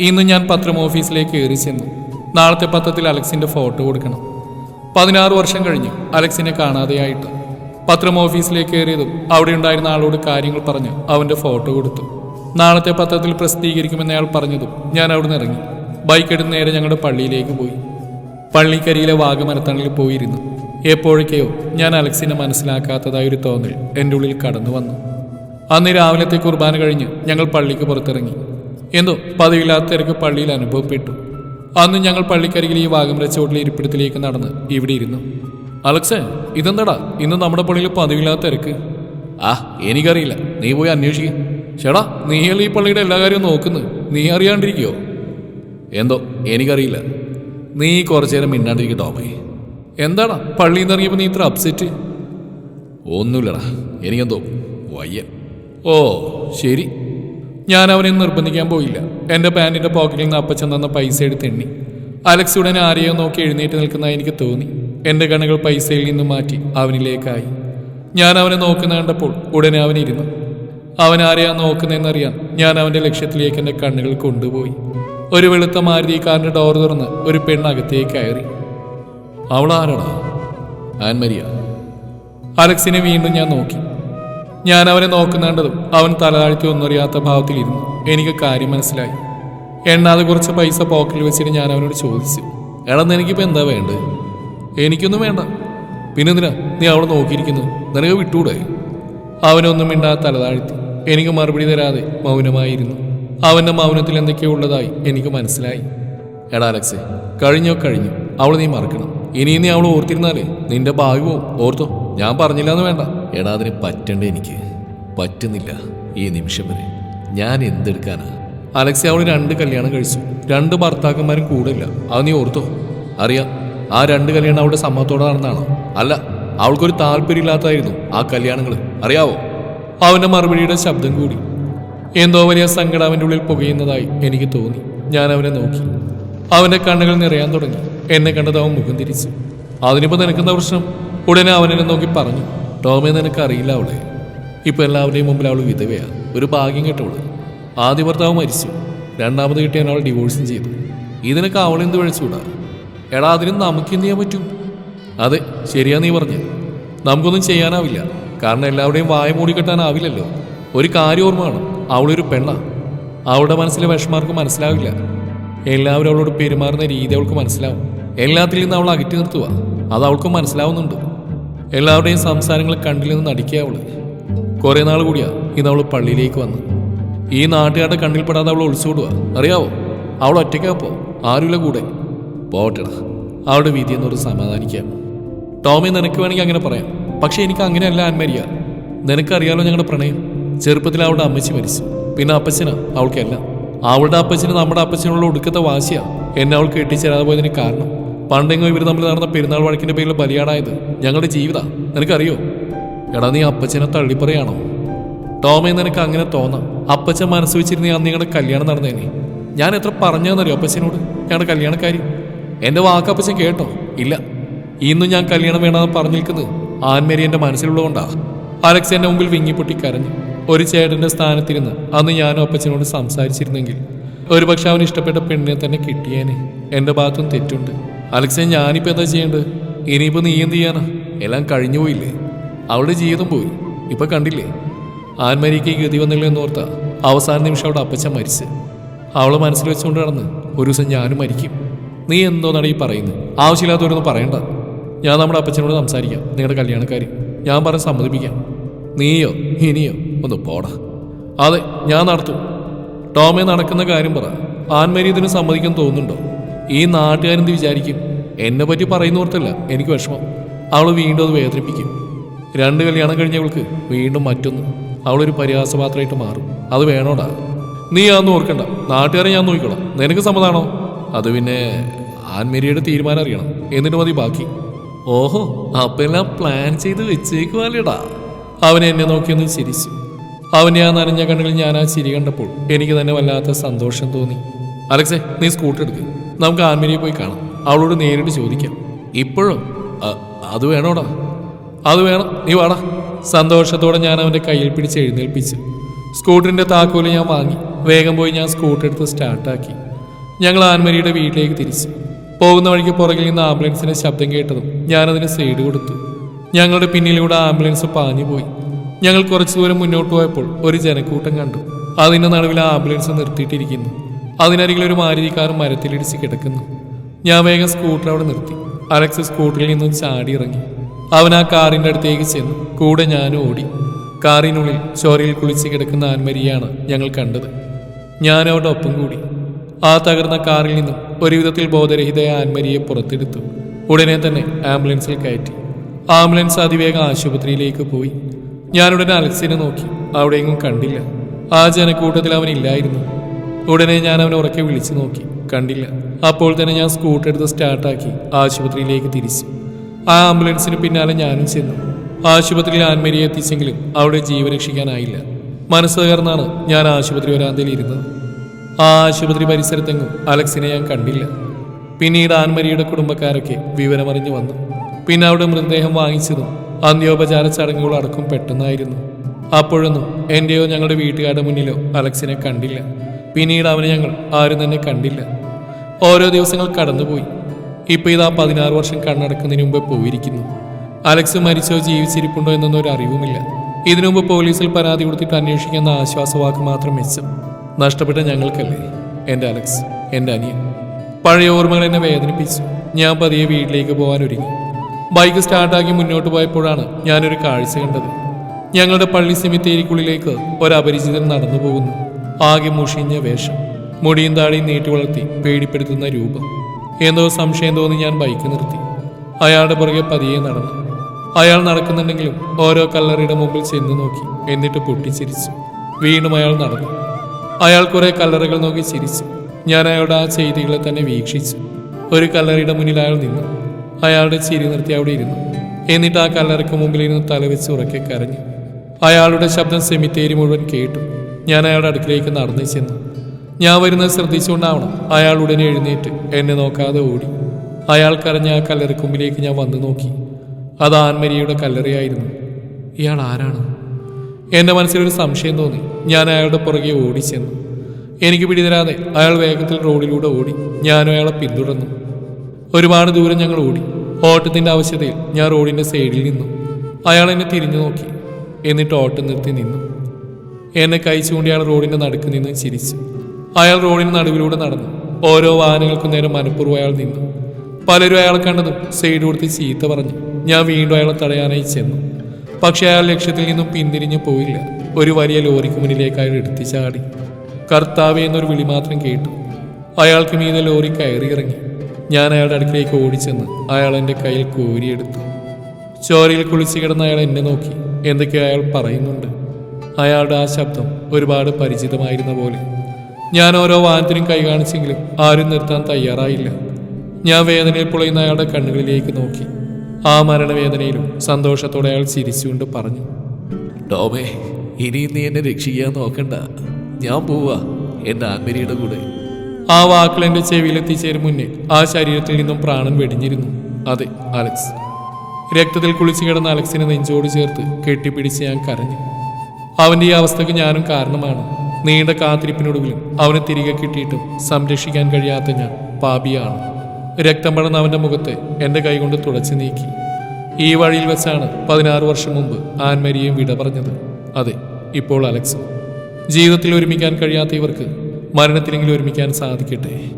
ഇന്ന് ഞാൻ പത്രം ഓഫീസിലേക്ക് കയറി ചെന്നു. നാളത്തെ പത്രത്തിൽ അലക്സിന്റെ ഫോട്ടോ കൊടുക്കണം. പതിനാറ് വർഷം കഴിഞ്ഞ് അലക്സിനെ കാണാതെയായിട്ട്. പത്രം ഓഫീസിലേക്ക് കയറിയതും അവിടെ ഉണ്ടായിരുന്ന ആളോട് കാര്യങ്ങൾ പറഞ്ഞ് അവന്റെ ഫോട്ടോ കൊടുത്തു. നാളത്തെ പത്രത്തിൽ പ്രസിദ്ധീകരിക്കുമെന്ന് അയാൾ പറഞ്ഞതും ഞാൻ അവിടുന്ന് ഇറങ്ങി. ബൈക്ക് എടുത്ത് നേരെ ഞങ്ങളുടെ പള്ളിയിലേക്ക് പോയി. പള്ളിക്കരിയിലെ വാഗമരത്തണലിൽ പോയിരുന്നു. എപ്പോഴൊക്കെയോ ഞാൻ അലക്സിനെ മനസ്സിലാക്കാത്തതായ ഒരു തോന്നൽ എന്റെ ഉള്ളിൽ കടന്നു വന്നു അന്ന് രാവിലത്തെ കുർബാന കഴിഞ്ഞ് ഞങ്ങൾ പള്ളിക്ക് പുറത്തിറങ്ങി. എന്തോ പതിവില്ലാത്ത തിരക്ക് പള്ളിയിൽ അനുഭവപ്പെട്ടു. അന്ന് ഞങ്ങൾ പള്ളിക്കരികിൽ ഈ വാഗമര ചോട്ടിലെ ഇരിപ്പിടത്തിലേക്ക് നടന്ന് ഇവിടെ ഇരുന്നു. അലക്സ് ഇതെന്താടാ? ഇന്ന് നമ്മുടെ പള്ളിയിൽ പതിവില്ലാത്ത തിരക്ക് ആ എനിക്കറിയില്ല. നീ പോയി അന്വേഷിക്കും. ചേടാ നീയല്ലേ ഈ പള്ളിയുടെ എല്ലാ കാര്യവും നോക്കുന്നത് നീ അറിയാണ്ടിരിക്കോ? എന്തോ എനിക്കറിയില്ല. നീ കുറച്ചു നേരം മിണ്ടാണ്ടിരിക്കും ടോമേ. എന്താടാ പള്ളിയിൽ നിന്ന് ഇറങ്ങിയപ്പോൾ നീ ഇത്ര അപ്സെറ്റ് ഒന്നുമില്ലടാ. എനിക്കെന്തോ വയ്യ. ഓ ശരി. ഞാൻ അവനെ നിർബന്ധിക്കാൻ പോയില്ല. എന്റെ പാന്റിന്റെ പോക്കറ്റിൽ നിന്ന് അപ്പച്ചൻ തന്ന പൈസ എടുത്ത് എണ്ണി. അലക്സ് ഉടനെ ആരെയോ നോക്കി എഴുന്നേറ്റ് നിൽക്കുന്നതായി എനിക്ക് തോന്നി. എന്റെ കണ്ണുകൾ പൈസയിൽ നിന്ന് മാറ്റി അവനിലേക്കായി. ഞാൻ അവനെ നോക്കുന്ന കണ്ടപ്പോൾ ഉടനെ അവനിരുന്നു അവൻ ആരെയാ നോക്കുന്നതെന്നറിയാൻ ഞാൻ അവന്റെ ലക്ഷ്യത്തിലേക്ക് എന്റെ കണ്ണുകൾ കൊണ്ടുപോയി. ഒരു വെളുത്ത മാരുതി കാറിന്റെ ഡോർ തുറന്ന് ഒരു പെണ്ണ് അകത്തേക്ക് കയറി. അവൾ അവളാരടാ? ആൻമരിയ. അലക്സിനെ വീണ്ടും ഞാൻ നോക്കി. ഞാൻ അവനെ നോക്കുന്നുണ്ടതും അവൻ തലതാഴ്ത്തി ഒന്നറിയാത്ത ഭാവത്തിലിരുന്നു. എനിക്ക് കാര്യം മനസ്സിലായി. എണ്ണാതെ കുറച്ച് പൈസ പോക്കറ്റിൽ വെച്ചിട്ട് ഞാൻ അവനോട് ചോദിച്ചു. എടാ എനിക്കിപ്പോൾ എന്താ വേണ്ടത്? എനിക്കൊന്നും വേണ്ട. പിന്നെന്തിനാ? നീ അവിടെ നോക്കിയിരിക്കുന്നു. നിനക്ക് വിട്ടൂടെ? അവനൊന്നും മിണ്ടാ തലതാഴ്ത്തി എനിക്ക് മറുപടി തരാതെ മൗനമായിരുന്നു. അവന്റെ മൗനത്തിൽ എന്തൊക്കെയോ ഉള്ളതായി എനിക്ക് മനസ്സിലായി. എടാ അലക്സേ കഴിഞ്ഞോ കഴിഞ്ഞു. അവൾ നീ മറക്കണം. ഇനിയും നീ അവൾ ഓർത്തിരുന്നാലേ നിന്റെ ഭാഗ്യവും ഓർത്തോ? ഞാൻ പറഞ്ഞില്ല എന്ന് വേണ്ട. എടാ അതിന് പറ്റണ്ടേ എനിക്ക്? പറ്റുന്നില്ല. ഈ നിമിഷം വരെ. ഞാൻ എന്തെടുക്കാനാ? അലക്സി അവൾ രണ്ട് കല്യാണം കഴിച്ചു. രണ്ട് ഭർത്താക്കന്മാരും കൂടില്ല അത് നീ ഓർത്തോ? അറിയാം. ആ രണ്ട് കല്യാണം അവളുടെ സമ്മതത്തോടെ നടന്നാണോ അല്ല അവൾക്കൊരു താല്പര്യമില്ലാത്തതായിരുന്നു ആ കല്യാണങ്ങൾ അറിയാവോ? അവന്റെ മറുപടിയുടെ ശബ്ദം കൂടി. എന്തോ വലിയ സങ്കടം അവന്റെ ഉള്ളിൽ പുകയുന്നതായി എനിക്ക് തോന്നി. ഞാൻ അവനെ നോക്കി. അവന്റെ കണ്ണുകൾ നിറയാൻ തുടങ്ങി. എന്നെ കണ്ടത് അവൻ മുഖം തിരിച്ചു. അതിനിപ്പോൾ നിനക്കുന്ന പ്രശ്നം? ഉടനെ അവനെ നോക്കി പറഞ്ഞു ടോമെ നിനക്ക് അറിയില്ല അവളെ. ഇപ്പോൾ എല്ലാവരുടെയും മുമ്പിൽ അവൾ വിധവയാണ് ഒരു ഭാഗ്യം കേട്ടവൾ. ആദ്യ ഭർത്താവ് മരിച്ചു. രണ്ടാമത് കിട്ടിയാൻ അവൾ ഡിവോഴ്സും ചെയ്തു. ഇതിനൊക്കെ അവളെന്ത് വിളിച്ചുകൂടാ എടാ അതിനും നമുക്ക് എന്ത് ചെയ്യാൻ പറ്റും? അതെ ശരിയാ നീ പറഞ്ഞു. നമുക്കൊന്നും ചെയ്യാനാവില്ല. കാരണം എല്ലാവരുടെയും വായ മൂടിക്കെട്ടാനാവില്ലല്ലോ ഒരു കാര്യം ഓർമ്മ വേണം അവളൊരു പെണ്ണാണ് അവളുടെ മനസ്സിലെ വിഷമാർക്ക് മനസ്സിലാവില്ല. എല്ലാവരും അവളോട് പെരുമാറുന്ന രീതി അവൾക്ക് മനസ്സിലാവും. എല്ലാത്തിൽ നിന്ന് അവൾ അകറ്റി നിർത്തുക അത് അവൾക്ക് മനസ്സിലാവുന്നുണ്ട്. എല്ലാവരുടെയും സംസാരങ്ങൾ കണ്ടിൽ നിന്ന് നടിക്കുക കുറെ നാൾ കൂടിയാ ഇന്ന് അവൾ പള്ളിയിലേക്ക് വന്നു. ഈ നാട്ടുകാരുടെ കണ്ണിൽപ്പെടാതെ അവൾ ഒളിച്ചോടുക അറിയാവോ? അവൾ ഒറ്റയ്ക്കാപ്പോ ആരുമില്ല കൂടെ. പോട്ടടാ. അവളുടെ വിധി എന്നോട് സമാധാനിക്കാം. ടോമി നിനക്ക് വേണമെങ്കിൽ അങ്ങനെ പറയാം. പക്ഷെ എനിക്ക് അങ്ങനെയല്ല ആൻമരിയ. നിനക്കറിയാലോ ഞങ്ങളുടെ പ്രണയം? ചെറുപ്പത്തിൽ അവളുടെ അമ്മച്ചി മരിച്ചു. പിന്നെ അപ്പച്ചനാ? അവൾക്കെല്ലാം. അവളുടെ അപ്പച്ചന് നമ്മുടെ അപ്പച്ചനുള്ള ഒടുക്കത്തെ വാശിയാ. എന്നെ അവൾ കെട്ടിച്ചേരാതെ പോയതിന് കാരണം. പണ്ടെങ്ങോ ഇവർ തമ്മിൽ നടന്ന പെരുന്നാൾ വഴക്കിന്റെ പേരിൽ ബലിയാടായത് ഞങ്ങളുടെ ജീവിത. നിനക്കറിയോ? എടാ നീ അപ്പച്ചനെ തള്ളിപ്പറയാണോ? ടോമെ നിനക്ക് അങ്ങനെ തോന്നാം. അപ്പച്ചൻ മനസ്സ് വെച്ചിരുന്ന അന്ന് നിങ്ങളുടെ കല്യാണം നടന്നേനെ. ഞാൻ എത്ര പറഞ്ഞോ അപ്പച്ചനോട്? ഞങ്ങളുടെ കല്യാണക്കാരി. എന്റെ വാക്ക് അപ്പച്ചൻ കേട്ടോ? ഇല്ല. ഇന്നും ഞാൻ കല്യാണം വേണമെന്ന് പറഞ്ഞു നിൽക്കുന്നത് ആൻമേരി എന്റെ മനസ്സിലുള്ളതുകൊണ്ടാ. അലക്സ് എന്റെ മുമ്പിൽ വിങ്ങിപ്പൊട്ടി കരഞ്ഞു. ഒരു ചേട്ടന്റെ സ്ഥാനത്തിരുന്ന് അന്ന് ഞാനും അപ്പച്ചനോട് സംസാരിച്ചിരുന്നെങ്കിൽ ഒരുപക്ഷെ അവന് ഇഷ്ടപ്പെട്ട പെണ്ണിനെ തന്നെ കിട്ടിയേനെ. എന്റെ ഭാഗത്തും തെറ്റുണ്ട്. അലക്സെ ഞാനിപ്പോ എന്താ ചെയ്യേണ്ടത്? ഇനിയിപ്പോ നീ എന്ത് ചെയ്യാനാ എല്ലാം കഴിഞ്ഞു പോയില്ലേ? അവളുടെ ജീവിതം പോയി. ഇപ്പൊ കണ്ടില്ലേ? ആൻമരിക്ക് ഗതി വന്നില്ല എന്നോർത്ത അവസാന നിമിഷം അവിടെ അപ്പച്ച മരിച്ച്. അവളെ മനസ്സിൽ വെച്ചുകൊണ്ട് നടന്ന് ഒരു ദിവസം ഞാനും മരിക്കും. നീ എന്തോന്നാണ് ഈ പറയുന്നത്? ആവശ്യമില്ലാത്തവരൊന്നും പറയണ്ട. ഞാൻ നമ്മുടെ അപ്പച്ചനോട് സംസാരിക്കാം. നിങ്ങളുടെ കല്യാണക്കാരി. ഞാൻ പറഞ്ഞ് സമ്മതിപ്പിക്കാം. നീയോ ഇനിയോ ഒന്ന് പോടാ. അതെ ഞാൻ നടത്തും. ടോമെ നടക്കുന്ന കാര്യം പറ. ആൻമരി ഇതിന് സമ്മതിക്കാൻ തോന്നുന്നുണ്ടോ? ഈ നാട്ടുകാരെന്ത് വിചാരിക്കും? എന്നെ പറ്റി പറയുന്നോർത്തല്ല എനിക്ക് വിഷമം. അവൾ വീണ്ടും അത് വേദനിപ്പിക്കും. രണ്ട് കല്യാണം കഴിഞ്ഞവൾക്ക് വീണ്ടും മറ്റൊന്ന്. അവളൊരു പരിഹാസപാത്രമായിട്ട് മാറും. അത് വേണോടാ. നീ അതൊന്നും ഓർക്കണ്ട. നാട്ടുകാരെ ഞാൻ നോക്കിക്കോളാം. നിനക്ക് സമ്മതാണോ അത് പിന്നെ ആൻമേരിയുടെ തീരുമാനം അറിയണം. എന്നിട്ട് മതി ബാക്കി. ഓഹോ അപ്പെല്ലാം പ്ലാൻ ചെയ്ത് വെച്ചേക്കുവാലേടാ അവൻ എന്നെ നോക്കിയൊന്ന് ചിരിച്ചു. അവന്റെ ആ നനഞ്ഞ കണ്ണുകളിൽ ഞാൻ ആ ചിരി കണ്ടപ്പോൾ എനിക്ക് തന്നെ വല്ലാത്ത സന്തോഷം തോന്നി. അലക്സേ നീ സ്കൂട്ടർ എടുക്ക്. നമുക്ക് ആൻമേരിയെ പോയി കാണാം. അവളോട് നേരിട്ട് ചോദിക്കാം. ഇപ്പോഴും അത് വേണോടാ? അത് വേണം. നീ വാടാ. സന്തോഷത്തോടെ ഞാൻ അവന്റെ കയ്യിൽ പിടിച്ച് എഴുന്നേൽപ്പിച്ച്. സ്കൂട്ടറിന്റെ താക്കോൽ ഞാൻ വാങ്ങി. വേഗം പോയി ഞാൻ സ്കൂട്ടർ എടുത്ത് സ്റ്റാർട്ടാക്കി. ഞങ്ങൾ ആൻമരിയുടെ വീട്ടിലേക്ക് തിരിച്ചു. പോകുന്ന വഴിക്ക് പുറകിൽ നിന്ന് ആംബുലൻസിന്റെ ശബ്ദം കേട്ടതും ഞാനതിന് സൈഡ് കൊടുത്തു. ഞങ്ങളുടെ പിന്നിലൂടെ ആംബുലൻസ് പാഞ്ഞു പോയി. ഞങ്ങൾ കുറച്ചു ദൂരം മുന്നോട്ട് പോയപ്പോൾ ഒരു ജനക്കൂട്ടം കണ്ടു. അതിന്റെ നടുവിൽ ആംബുലൻസ് നിർത്തിയിട്ടിരിക്കുന്നു. അതിനരികിൽ ഒരു മാരുതിക്കാരൻ മരത്തിലിടിച്ച് കിടക്കുന്നു. ഞാൻ വേഗം സ്കൂട്ടർ അവിടെ നിർത്തി. അലക്സ് സ്കൂട്ടറിൽ നിന്നും ചാടി ഇറങ്ങി. അവൻ ആ കാറിന്റെ അടുത്തേക്ക് ചെന്നു. കൂടെ ഞാനും ഓടി. കാറിനുള്ളിൽ ചോരയിൽ കുളിച്ച് കിടക്കുന്ന ആൻമരിയാണ് ഞങ്ങൾ കണ്ടത്. ഞാൻ അവിടെ ഒപ്പം കൂടി. ആ തകർന്ന കാറിൽ നിന്നും ഒരുവിധത്തിൽ ബോധരഹിതയ ആൻമരിയെ പുറത്തെടുത്തു. ഉടനെ തന്നെ ആംബുലൻസിൽ കയറ്റി. ആംബുലൻസ് അതിവേഗം ആശുപത്രിയിലേക്ക് പോയി. ഞാനുടനെ അലക്സിനെ നോക്കി. അവിടെയെങ്ങും കണ്ടില്ല. ആ ജനക്കൂട്ടത്തിൽ അവനില്ലായിരുന്നു ഉടനെ ഞാൻ അവനെ ഉറക്കെ വിളിച്ചു നോക്കി. കണ്ടില്ല. അപ്പോൾ തന്നെ ഞാൻ സ്കൂട്ടർ എടുത്ത് സ്റ്റാർട്ടാക്കി ആശുപത്രിയിലേക്ക് തിരിച്ചു. ആ ആംബുലൻസിന് പിന്നാലെ ഞാനും ചെന്നു. ആശുപത്രിയിൽ ആൻമരിയെ എത്തിച്ചെങ്കിലും അവിടെ ജീവൻ രക്ഷിക്കാനായില്ല. മനസ്സ് തകർന്നാണ് ഞാൻ ആശുപത്രി വരാന്തയിൽ ഇരുന്നത്. ആ ആശുപത്രി പരിസരത്തെങ്ങും അലക്സിനെ ഞാൻ കണ്ടില്ല. പിന്നീട് ആൻമരിയുടെ കുടുംബക്കാരൊക്കെ വിവരമറിഞ്ഞു വന്നു. പിന്നെ അവിടെ മൃതദേഹം വാങ്ങിച്ചതും അന്ത്യോപചാര ചടങ്ങുകൾ അടക്കം പെട്ടെന്നായിരുന്നു. അപ്പോഴൊന്നും എന്റെയോ ഞങ്ങളുടെ വീട്ടുകാരുടെ മുന്നിലോ അലക്സിനെ കണ്ടില്ല. പിന്നീട് അവനെ ഞങ്ങൾ ആരും തന്നെ കണ്ടില്ല. ഓരോ ദിവസങ്ങൾ കടന്നുപോയി. ഇപ്പൊ ഇതാ പതിനാറ് വർഷം കണ്ണടക്കുന്നതിന് മുമ്പ് പോയിരിക്കുന്നു. അലക്സ് മരിച്ചോ ജീവിച്ചിരിപ്പുണ്ടോ എന്നൊന്നും ഒരു അറിവുമില്ല. ഇതിനു മുമ്പ് പോലീസിൽ പരാതി കൊടുത്തിട്ട് അന്വേഷിക്കുന്ന ആശ്വാസവാക്ക് മാത്രം മെച്ചം. നഷ്ടപ്പെട്ട ഞങ്ങൾക്കല്ലേ? എന്റെ അലക്സ് എന്റെ അനിയൻ. പഴയ ഓർമ്മകൾ എന്നെ വേദനിപ്പിച്ചു. ഞാൻ പതിയെ വീട്ടിലേക്ക് പോകാൻ ഒരുങ്ങി ബൈക്ക് സ്റ്റാർട്ടാക്കി മുന്നോട്ട് പോയപ്പോഴാണ് ഞാനൊരു കാഴ്ച കണ്ടത്. ഞങ്ങളുടെ പള്ളി സെമിത്തേരിക്കുള്ളിലേക്ക് ഒരപരിചിതൻ നടന്നു പോകുന്നു ആകെ മുഷിഞ്ഞ വേഷം. മുടിയും താടിയും നീട്ടി വളർത്തി പേടിപ്പെടുത്തുന്ന രൂപം. എന്തോ സംശയം തോന്നി ഞാൻ ബൈക്ക് നിർത്തി. അയാളുടെ പുറകെ പതിയെ നടന്നു. അയാൾ നടക്കുന്നുണ്ടെങ്കിലും ഓരോ കല്ലറയുടെ മുമ്പിൽ ചെന്ന് നോക്കി. എന്നിട്ട് പൊട്ടിച്ചിരിച്ചു വീണ്ടും അയാൾ നടന്നു. അയാൾ കുറെ കല്ലറകൾ നോക്കി ചിരിച്ചു. ഞാൻ അയാളുടെ ആ ചെയ്തികളെ തന്നെ വീക്ഷിച്ചു. ഒരു കല്ലറയുടെ മുന്നിൽ അയാൾ നിന്നു. അയാളുടെ ചിരി നിർത്തി അവിടെ ഇരുന്നു. എന്നിട്ട് ആ കല്ലറയ്ക്ക് മുമ്പിൽ ഇരുന്ന് തലവെച്ച് ഉറക്കെ കരഞ്ഞു. അയാളുടെ ശബ്ദം സെമിത്തേരി മുഴുവൻ കേട്ടു. ഞാൻ അയാളുടെ അടുക്കിലേക്ക് നടന്നു ചെന്നു. ഞാൻ വരുന്നത് ശ്രദ്ധിച്ചുകൊണ്ടാവണം. അയാൾ ഉടനെ എഴുന്നേറ്റ് എന്നെ നോക്കാതെ ഓടി. അയാൾ കരഞ്ഞ ആ കല്ലറക്കുമ്പിലേക്ക് ഞാൻ വന്നു നോക്കി. അത് ആൻമരിയുടെ കല്ലറയായിരുന്നു. ഇയാൾ ആരാണ്? എന്റെ മനസ്സിലൊരു സംശയം തോന്നി. ഞാൻ അയാളുടെ പുറകെ ഓടിച്ചെന്നു എനിക്ക് പിടിതരാതെ അയാൾ വേഗത്തിൽ റോഡിലൂടെ ഓടി. ഞാനും അയാളെ പിന്തുടർന്നു. ഒരുപാട് ദൂരം ഞങ്ങൾ ഓടി. ഓട്ടത്തിന്റെ ആവശ്യതയിൽ ഞാൻ റോഡിന്റെ സൈഡിൽ നിന്നു. അയാൾ എന്നെ തിരിഞ്ഞു നോക്കി. എന്നിട്ട് ഓട്ടം നിർത്തി നിന്നു. എന്നെ കൈ ചൂണ്ടി അയാൾ നടുക്ക് നിന്ന് ചിരിച്ചു. അയാൾ റോഡിന് നടുവിലൂടെ നടന്നു. ഓരോ വാഹനങ്ങൾക്കും നേരെ മനഃപൂർവം അയാൾ നിന്നു. പലരും അയാളെ കണ്ടതും സൈഡ് കൊടുത്ത് ചീത്ത പറഞ്ഞു. ഞാൻ വീണ്ടും അയാളെ തടയാനായി ചെന്നു. പക്ഷെ അയാൾ ലക്ഷ്യത്തിൽ നിന്നും പിന്തിരിഞ്ഞു പോയില്ല. ഒരു വലിയ ലോറിക്ക് മുന്നിലേക്ക് അയാൾ എടുത്തു ചാടി. കർത്താവ് എന്നൊരു വിളി മാത്രം കേട്ടു. അയാൾക്ക് മീതെ ലോറി കയറി ഇറങ്ങി. ഞാൻ അയാളുടെ അടുക്കിലേക്ക് ഓടിച്ചെന്ന് അയാൾ എന്റെ കയ്യിൽ കോരിയെടുത്തു. ചോരയിൽ കുളിച്ചു കിടന്ന അയാൾ എന്നെ നോക്കി. എന്തൊക്കെയോ അയാൾ പറയുന്നുണ്ട്. അയാളുടെ ആ ശബ്ദം ഒരുപാട് പരിചിതമായിരുന്ന പോലെ. ഞാൻ ഓരോ വാഹനത്തിനും കൈ കാണിച്ചെങ്കിലും ആരും നിർത്താൻ തയ്യാറായില്ല. ഞാൻ വേദനയിൽ പൊളയുന്ന അയാളുടെ കണ്ണുകളിലേക്ക് നോക്കി. ആ മരണവേദനയിലും സന്തോഷത്തോടെ അയാൾ ചിരിച്ചുകൊണ്ട് പറഞ്ഞു. ടോമേ ഇനി നീ എന്നെ രക്ഷിക്കാൻ നോക്കണ്ട. ഞാൻ പോവാ എന്റെ ആത്മരിയുടെ കൂടെ. ആ വാക്കുകൾ എന്റെ ചെവിയിലെത്തിച്ചേരും മുന്നേ ആ ശരീരത്തിൽ നിന്നും പ്രാണൻ വെടിഞ്ഞിരുന്നു. അതെ അലക്സ്. രക്തത്തിൽ കുളിച്ചു കിടന്ന അലക്സിനെ നെഞ്ചോട് ചേർത്ത് കെട്ടിപ്പിടിച്ച് ഞാൻ കരഞ്ഞു. അവന്റെ ഈ അവസ്ഥക്ക് ഞാനും കാരണമാണ്. നീണ്ട കാത്തിരിപ്പിനൊടുവിലും അവനെ തിരികെ കിട്ടിയിട്ടും സംരക്ഷിക്കാൻ കഴിയാത്ത ഞാൻ പാപിയാണ്. രക്തം പടർന്ന അവന്റെ മുഖത്തെ എന്റെ കൈകൊണ്ട് തുടച്ചു നീക്കി. ഈ വഴിയിൽ വെച്ചാണ് പതിനാറ് വർഷം മുമ്പ് ആൻമരിയെയും വിട പറഞ്ഞത്. അതെ ഇപ്പോൾ അലക്സും. ജീവിതത്തിൽ ഒരുമിക്കാൻ കഴിയാത്ത ഇവർക്ക് മരണത്തിലെങ്കിലും ഒരുമിക്കാൻ സാധിക്കട്ടെ.